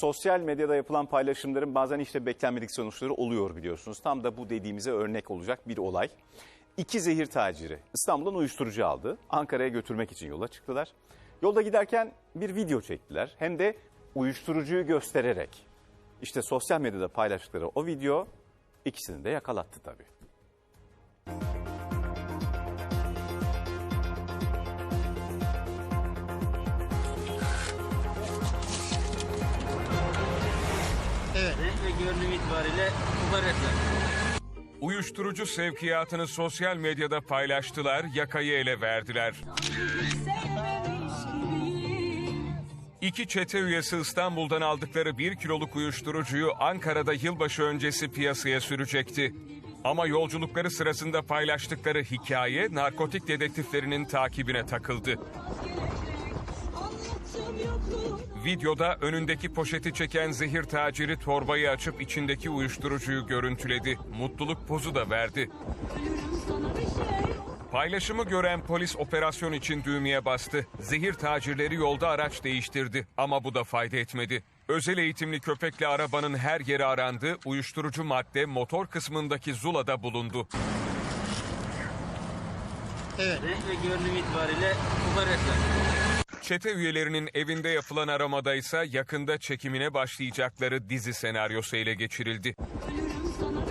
Sosyal medyada yapılan paylaşımların bazen işte beklenmedik sonuçları oluyor biliyorsunuz. Tam da bu dediğimize örnek olacak bir olay. İki zehir taciri İstanbul'dan uyuşturucu aldı. Ankara'ya götürmek için yola çıktılar. Yolda giderken bir video çektiler. Hem de uyuşturucuyu göstererek. İşte sosyal medyada paylaştıkları o video ikisini de yakalattı tabii. Renk ve görünüm itibariyle mübarekler. Uyuşturucu sevkiyatını sosyal medyada paylaştılar, yakayı ele verdiler. İki çete üyesi İstanbul'dan aldıkları bir kiloluk uyuşturucuyu Ankara'da yılbaşı öncesi piyasaya sürecekti. Ama yolculukları sırasında paylaştıkları hikaye narkotik dedektiflerinin takibine takıldı. Videoda önündeki poşeti çeken zehir taciri torbayı açıp içindeki uyuşturucuyu görüntüledi. Mutluluk pozu da verdi. Paylaşımı gören polis operasyon için düğmeye bastı. Zehir tacirleri yolda araç değiştirdi ama bu da fayda etmedi. Özel eğitimli köpekle arabanın her yeri arandı. Uyuşturucu madde motor kısmındaki zulada bulundu. Renk ve görünüm itibariyle mübarekler. Çete üyelerinin evinde yapılan aramada ise yakında çekimine başlayacakları dizi senaryosu ele geçirildi. Ölürüm